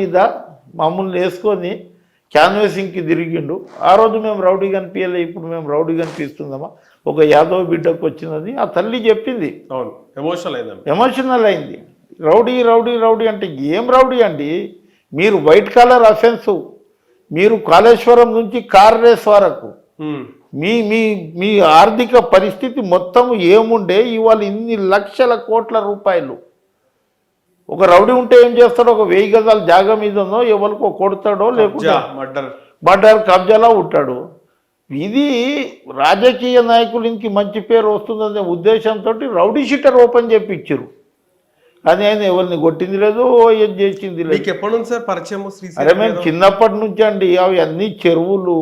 మీద మమ్మల్ని వేసుకొని క్యాన్వాసింగ్కి తిరిగిండు. ఆ రోజు మేము రౌడీ కనిపించలే ఇప్పుడు మేము రౌడీ కనిపిస్తుందమ్మా. ఒక యాదవ్ బిడ్డకు వచ్చినది ఆ తల్లి చెప్పింది. అవును ఎమోషనల్ అయిందండి ఎమోషనల్ అయింది. రౌడీ రౌడీ రౌడీ అంటే ఏం రౌడీ అండి? మీరు వైట్ కలర్ అఫెన్స్ మీరు కాళేశ్వరం నుంచి కార్ రేస్ వరకు. మీ మీ మీ ఆర్థిక పరిస్థితి మొత్తం ఏముండే? ఇవాళ ఇన్ని లక్షల కోట్ల రూపాయలు. ఒక రౌడీ ఉంటే ఏం చేస్తాడో ఒక వెయ్యి గజాల జాగా మీదనో ఎవరికో కొడతాడో లేకుంటే జా మర్డర్ బడ్డారు కబ్జాలా ఉంటాడు. ఇది రాజకీయ నాయకులకి మంచి పేరు వస్తుందనే ఉద్దేశంతో రౌడీ షీటర్ ఓపెన్ చేపించారు కానీ ఆయన ఎవరిని కొట్టింది లేదు ఏం చేసింది లేదు. మీకు ఎప్పటి నుంచి సార్ పరిచయం అరే మేము? చిన్నప్పటి నుంచి అండి అవి అన్ని చెరువులు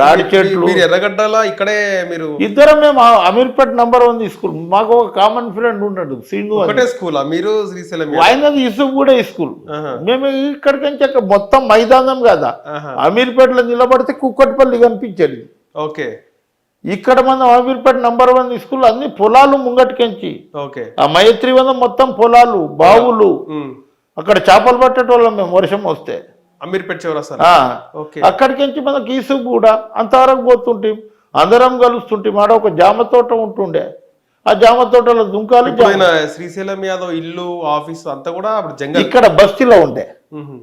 తాడి చెట్లు మీరు ఎర్రగడ్డల ఇక్కడే మీరు ఇద్దరం మేము అమీర్పేట్ నంబర్ వన్ స్కూల్ మాకు ఒక కామన్ ఫ్రెండ్ ఉన్నాడు అని. ఒకటే స్కూలా? మీరు శ్రీశైలం? ఆయనది ఇసుకు కూడా స్కూల్. మేము ఇక్కడికి నుంచి మొత్తం మైదానం కదా. అమీర్పేటలో నిలబడితే కుక్కటిపల్లి కనిపించేది. ఓకే. ఇక్కడ మనం అమీర్పేట నంబర్ వన్ స్కూల్ అన్ని పొలాలు ముంగటికెంచి. ఓకే. ఆ మైత్రివనం మొత్తం పొలాలు బావులు. అక్కడ చేపలు పట్టేటోళ్ళం మేము వర్షం వస్తే. అమీర్పేట్ ఓకే. అక్కడికించి మనకి ఈసు కూడా అంతవరకు పోతుంటాం అందరం కలుస్తుంటాం ఆడ ఒక జామ తోట ఉంటుండే. ఆ జామ. తోటలో దుంకాలు శ్రీశైలం యాదవ్ ఇల్లు ఆఫీస్ అంతా కూడా జంగల్. ఇక్కడ బస్తీలో ఉండే.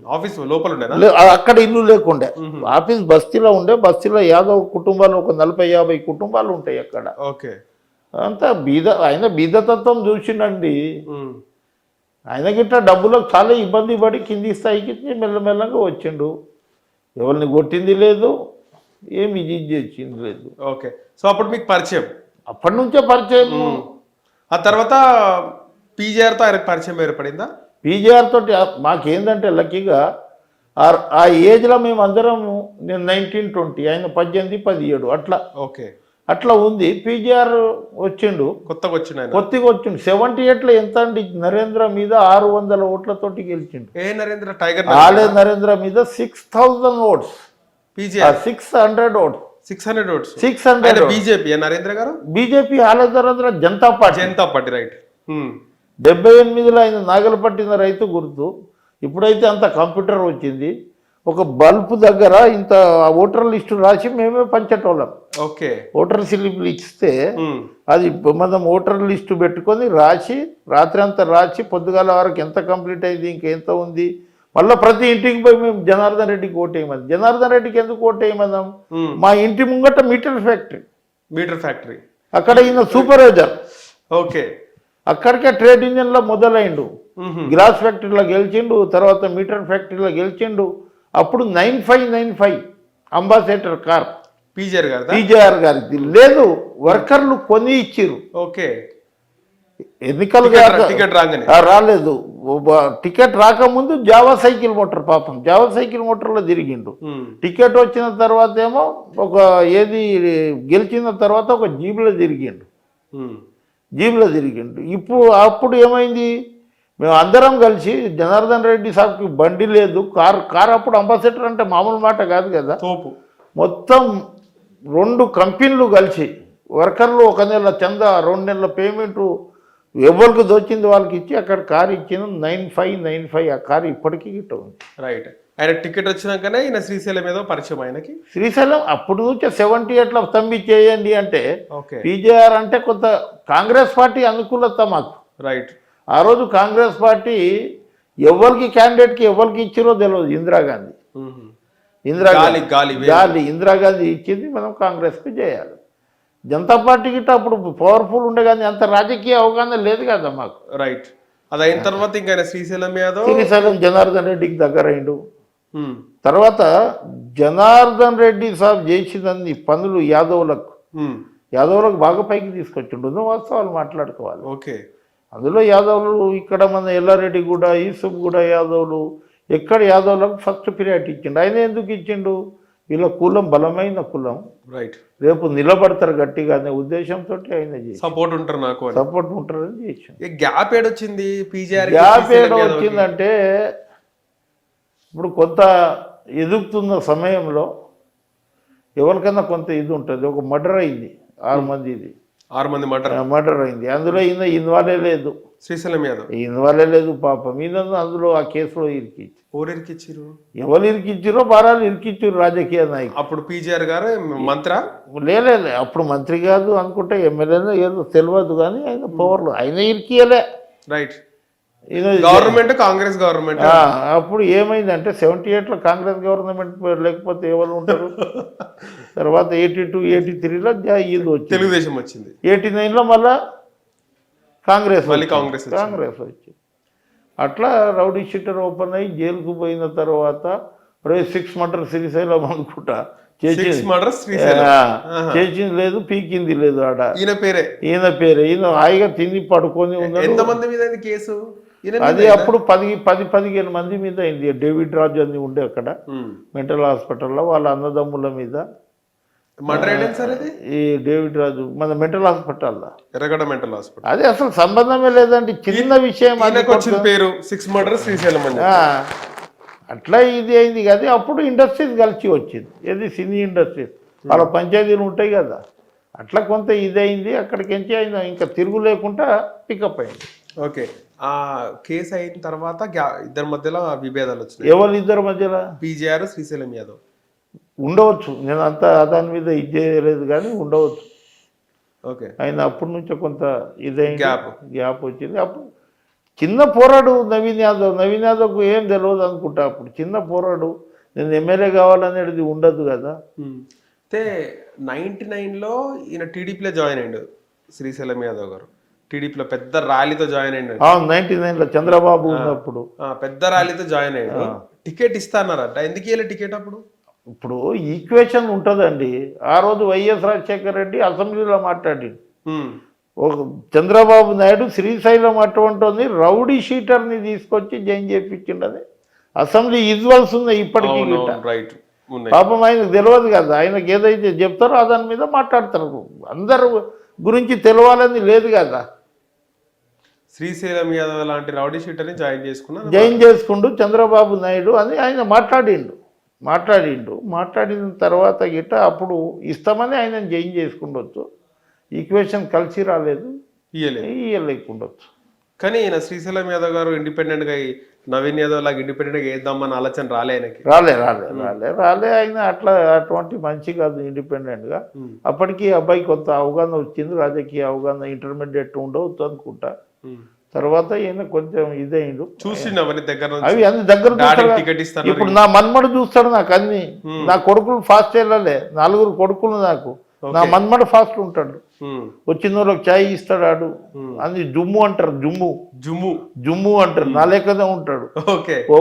ఆఫీస్ లోపల ఉండేనా? లే- అక్కడ ఇల్లు లేకుండే. ఆఫీస్ బస్తీలో ఉండే బస్తీలో యాదవ్ కుటుంబాలు ఒక నలభై యాభై కుటుంబాలు ఉంటాయి అక్కడ. ఓకే. అంతా బీద ఆయన బీదతత్వం చూసిండండి. ఉమ్, ఆయన గిట్ట డబ్బులకు చాలా ఇబ్బంది పడి కింది స్థాయికి మెల్లమెల్లగా వచ్చిండు. ఎవరిని కొట్టింది లేదు ఏమి ఇది చేసింది లేదు. ఓకే. సో అప్పుడు మీకు పరిచయం? అప్పటి నుంచే పరిచయం. ఆ తర్వాత PGR తో ఆయనకు పరిచయం ఏర్పడిందా? పీజీఆర్ తోటి మాకేందంటే లక్కీగా ఆ- ఆ ఏజ్లో మేము అందరం నేను నైన్టీన్ ట్వంటీ ఆయన పద్దెనిమిది పదిహేడు అట్లా. ఓకే. అట్లా ఉంది. పీజీఆర్ వచ్చిండు. కొత్తగా వచ్చిన కొత్తగా వచ్చిండు సెవెంటీ ఎయిట్లో ఎంత అండి? నరేంద్ర మీద ఆరు వందల ఓట్లతోటి గెలిచిండు. ఏ నరేంద్ర? టైగర్ ఆలే నరేంద్ర మీద six thousand votes. PGR. Six hundred votes. Six hundred votes. Six hundred BJP Narendra గారు? BJP Ale Narendra Janata party. Janata party right. డెబ్బై ఎనిమిదిలో ఆయన నాగలు పట్టిన రైతు గుర్తు. ఇప్పుడైతే అంత కంప్యూటర్ వచ్చింది. ఒక బల్బ్ దగ్గర ఇంత ఓటర్ లిస్టు రాసి మేమే పంచేటోళ్ళం. ఓకే. ఓటర్ స్లిప్లు ఇస్తే అది మనం ఓటర్ లిస్టు పెట్టుకొని రాసి రాత్రి అంతా రాసి పొద్దుగాల వరకు ఎంత కంప్లీట్ అయింది ఇంకెంత ఉంది? మళ్ళీ ప్రతి ఇంటికి పోయి మేము జనార్దన్ రెడ్డికి ఓటేయమని జనార్దన్ రెడ్డికి ఎందుకు ఓటేయమన్నాం మా ఇంటి ముంగట మీటర్ ఫ్యాక్టరీ. Metre factory. అక్కడ ఈయన సూపర్వైజర్. ఓకే. అక్కడికే ట్రేడ్ యూనియన్లో మొదలైండు. గ్లాస్ ఫ్యాక్టరీలో గెలిచిండు తర్వాత మీటర్ ఫ్యాక్టరీలో గెలిచిండు. అప్పుడు nine five nine five ambassador car. PGR గారు టీజేఆర్ గారికి లేదు వర్కర్లు కొని ఇచ్చిర్రు. ఓకే. ఎన్నికలు టికెట్ రాలేదు. టికెట్ రాకముందు జావా సైకిల్ మోటార్ పాపం. జావా సైకిల్ మోటార్లో తిరిగిండు టికెట్ వచ్చిన తర్వాత ఏమో ఒక ఏది గెలిచిన తర్వాత ఒక జీబులో తిరిగిండు జీబులో తిరిగిండు ఇప్పుడు అప్పుడు ఏమైంది? మేము అందరం కలిసి జనార్దన్ రెడ్డి సాబ్కి బండి లేదు కార్ కార్ అప్పుడు అంబాసిడర్ అంటే మామూలు మాట కాదు కదా. తోపు. మొత్తం రెండు కంపెనీలు కలిసి వర్కర్లు ఒక నెల చంద రెండు నెలల పేమెంటు ఎవరికి దొచ్చింది వాళ్ళకి ఇచ్చి అక్కడ కారు ఇచ్చిన నైన్ ఫైవ్ నైన్ ఫైవ్ ఆ కారు ఇప్పటికీ గిట్ట ఉంది రైట్ ఆయన టికెట్ వచ్చినాకనే ఈయన శ్రీశైలం ఏదో పరిచయం ఆయనకి? శ్రీశైలం అప్పుడు నుంచే సెవెంటీ ఎయిట్లో తమ్మి చేయండి అంటే ఓకే పీజేఆర్ అంటే కొంత కాంగ్రెస్ పార్టీ అనుకూలత మాకు. రైట్ ఆ రోజు కాంగ్రెస్ పార్టీ ఎవరికి క్యాండిడేట్కి ఎవరికి ఇచ్చిరో తెలియదు ఇందిరాగాంధీ. ఇందిరాగాంధీ. గాలి ఇందిరాగాంధీ ఇచ్చింది మనం కాంగ్రెస్కి చేయాలి. జనతా పార్టీ గిట్ట అప్పుడు పవర్ఫుల్ ఉండే కానీ అంత రాజకీయ అవగాహన లేదు కదా మాకు. రైట్ అది అయిన తర్వాత ఇంకా శ్రీశైలం యాదవ్ శ్రీశైలం జనార్దన్ రెడ్డికి దగ్గర అయిండు తర్వాత జనార్దన్ రెడ్డి సాబ్ చేసినన్ని పనులు యాదవులకు. యాదవులకు బాగా పైకి తీసుకొచ్చిండు. వాస్తవాలు మాట్లాడుకోవాలి. ఓకే. అందులో యాదవులు ఇక్కడ మన ఎల్లారెడ్డి కూడా ఈసుఫ్ కూడా యాదవులు. ఎక్కడ యాదవులకు ఫస్ట్ పీరియడ్ ఇచ్చిండు? ఆయన ఎందుకు ఇచ్చిండు? వీళ్ళ కులం బలమైన కులం. రైట్ రేపు నిలబడతారు గట్టిగా అనే ఉద్దేశంతో ఆయన సపోర్ట్ ఉంటారు నాకు అని. సపోర్ట్ ఉంటారని చేసాం గ్యాప్ ఏడొచ్చింది పీజీఆర్ గ్యాప్ ఏడ వచ్చిందంటే ఇప్పుడు కొంత ఎదుగుతున్న సమయంలో ఎవరికైనా కొంత ఇది ఉంటుంది. ఒక మర్డర్ అయింది ఆరు మందిది. ఆరు మంది మర్డర్. మర్డర్ అయింది. అందులో ఈయన ఇన్వాల్వ్ లేదు. శ్రీశైలం యాదవ్ ఇన్వాల్వ్ లేదు పాపం. ఈయనను అందులో ఆ కేసులో ఇరికిచ్చు ఓరెరికి ఇచ్చిర్రు ఎవరు ఇరికిచ్చిరో బారాలు ఇరికిచ్చారు రాజకీయ నాయకులు. అప్పుడు పీజీఆర్ గారు మంత్ర? లేలే అప్పుడు మంత్రి కాదు అనుకుంటే ఎమ్మెల్యేనో ఏదో తెలియదు కానీ ఆయన పవర్లు. ఆయన ఇరికియలే. రైట్. ఈయన గవర్నమెంట్ కాంగ్రెస్ గవర్నమెంట్. అప్పుడు ఏమైందంటే సెవెంటీ ఎయిట్లో కాంగ్రెస్ గవర్నమెంట్ లేకపోతే ఎవరు ఉంటారు? తర్వాత ఎయిటీ టూ ఎయిటీ త్రీలో ఇది వచ్చింది. తెలుగుదేశం వచ్చింది. ఎయిటీ నైన్లో మళ్ళా కాంగ్రెస్ మళ్ళీ. కాంగ్రెస్. కాంగ్రెస్ వచ్చింది. అట్లా రౌడీ షీటర్ ఓపెన్ అయ్యి జైలుకు పోయిన తర్వాత సిక్స్ మటర్ శ్రీశైలం అనుకుంటా. చేసింది. లేదు పీకింది లేదు ఆడ. ఈయన పేరే? ఈయన పేరు. ఈయన హాయిగా తిని పడుకొని ఉన్నాడు. ఎంత మంది కేసు? అది అప్పుడు పది పది పదిహేను మంది మీద అయింది. డేవిడ్ రాజు అని ఉండే అక్కడ. మెంటల్ హాస్పిటల్లో వాళ్ళ అన్నదమ్ముల మీద. ఈ డేవిడ్ రాజు మన మెంటల్ హాస్పిటల్లో ఎర్రగడ్డ మెంటల్ హాస్పిటల్. అది అసలు సంబంధమే లేదండి. చిన్న విషయం పేరు సిక్స్ మర్డర్ శ్రీశైలం అట్లా ఇది అయింది. కదా అప్పుడు ఇండస్ట్రీస్ కలిసి వచ్చింది. ఏది సినీ ఇండస్ట్రీస్. వాళ్ళ పంచాయతీలు ఉంటాయి కదా. అట్లా కొంత ఇది అయింది. అక్కడికి ఎంచి ఆయన ఇంకా తిరుగు లేకుండా పికప్ అయింది. ఓకే. ఆ కేసు అయిన తర్వాత ఇద్దరి మధ్యలో విభేదాలు వచ్చినాయి. ఎవరు ఇద్దరి మధ్యలో? పీజీఆర్ శ్రీశైలం యాదవ్. ఉండవచ్చు. నేను అంత దాని మీద ఇది చేయలేదు కానీ ఉండవచ్చు. ఓకే. ఆయన అప్పటి నుంచే కొంత ఇదైంది. Gap. గ్యాప్ వచ్చింది. అప్పుడు చిన్న పోరాడు నవీన్ యాదవ్. నవీన్ యాదవ్కు ఏం తెలియదు అనుకుంటా అప్పుడు. చిన్న పోరాడు. నేను ఎమ్మెల్యే కావాలనేది ఉండదు కదా. అయితే నైన్టీ నైన్లో ఈయన టీడీపీలో జాయిన్ అయ్యాడు శ్రీశైలం యాదవ్ గారు. టీడీపీలో పెద్ద ర్యాలీతో జాయిన్ అయ్యాడు నైన్టీ నైన్లో చంద్రబాబు ఉన్నప్పుడు. ఆ, పెద్ద ర్యాలీతో జాయిన్ అయ్యాడు టికెట్ ఇస్తాన్నారట ఎందుకు ఇవ్వలే టికెట్ అప్పుడు? ఇప్పుడు ఈక్వేషన్ ఉంటుందండి. ఆ రోజు వైఎస్ రాజశేఖర రెడ్డి అసెంబ్లీలో మాట్లాడి ఒక చంద్రబాబు నాయుడు శ్రీశైలం అటువంటి రౌడీ షీటర్ని తీసుకొచ్చి జైన్ చేయించిండని అసెంబ్లీ ఇజ్వల్స్ ఉన్నాయి ఇప్పటికీ రైట్ పాపం ఆయనకు తెలియదు కదా. ఆయనకు ఏదైతే చెప్తారో దాని మీద మాట్లాడతారు అందరు గురించి తెలవాలని లేదు కదా. శ్రీశైలం యాదవ్ లాంటి రౌడీ షీటర్ని జాయిన్ చేసుకున్నా. జైన్ చేసుకుంటూ చంద్రబాబు నాయుడు అని ఆయన మాట్లాడిండు. మాట్లాడిండు. మాట్లాడిన తర్వాత గిట్ట అప్పుడు ఇస్తామని ఆయన జైన్ చేసుకుండొచ్చు. ఈక్వేషన్ కలిసి రాలేదు. ఇయ్యలే ఇయ్యలేకుండొచ్చు. కానీ ఈయన శ్రీశైలం యాదవ్ గారు ఇండిపెండెంట్గా ఈ నవీన్ యాదవ్ లాగా ఇండిపెండెంట్గా వేద్దామన్న ఆలోచన రాలే ఆయనకి. రాలే రాలే రాలే. రాలే ఆయన అట్లా అటువంటి మంచి కాదు ఇండిపెండెంట్గా. అప్పటికి అబ్బాయి కొంత అవగాహన వచ్చింది. రాజకీయ అవగాహన ఇంటర్మీడియట్ ఉండవచ్చు అనుకుంటా. తర్వాత ఈయన కొంచెం ఇదైండు. అవన్నీ దగ్గర అవి అన్ని దగ్గర ఇప్పుడు నా మన్మడు చూస్తాడు నాకు అన్ని. నా కొడుకులు ఫాస్ట్ వెళ్ళలే. నలుగురు కొడుకులు నాకు. నా మన్మడు ఫాస్ట్ ఉంటాడు. వచ్చిన వాళ్ళకి చాయ్ ఇస్తాడు ఆడు. అది జుమ్ము అంటారు జుమ్ము. జుమ్ము. జుమ్ము అంటారు. నా లెక్కనే ఉంటాడు.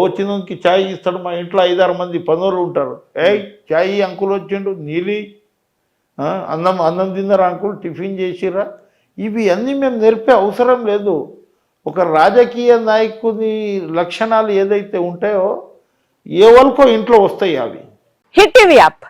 వచ్చినకి చాయ్ ఇస్తాడు. మా ఇంట్లో ఐదారు మంది పనులు ఉంటారు. ఏయ్ చాయ్ అంకుల్ వచ్చిండు నీలి. అన్నం అన్నం తిన్నారా అంకుల్? టిఫిన్ చేసిరా ఇవి అన్నీ మేము నేర్పే అవసరం లేదు. ఒక రాజకీయ నాయకుని లక్షణాలు ఏదైతే ఉంటాయో ఏ వాళ్ళకో ఇంట్లో వస్తాయి అవి? Hit TV app.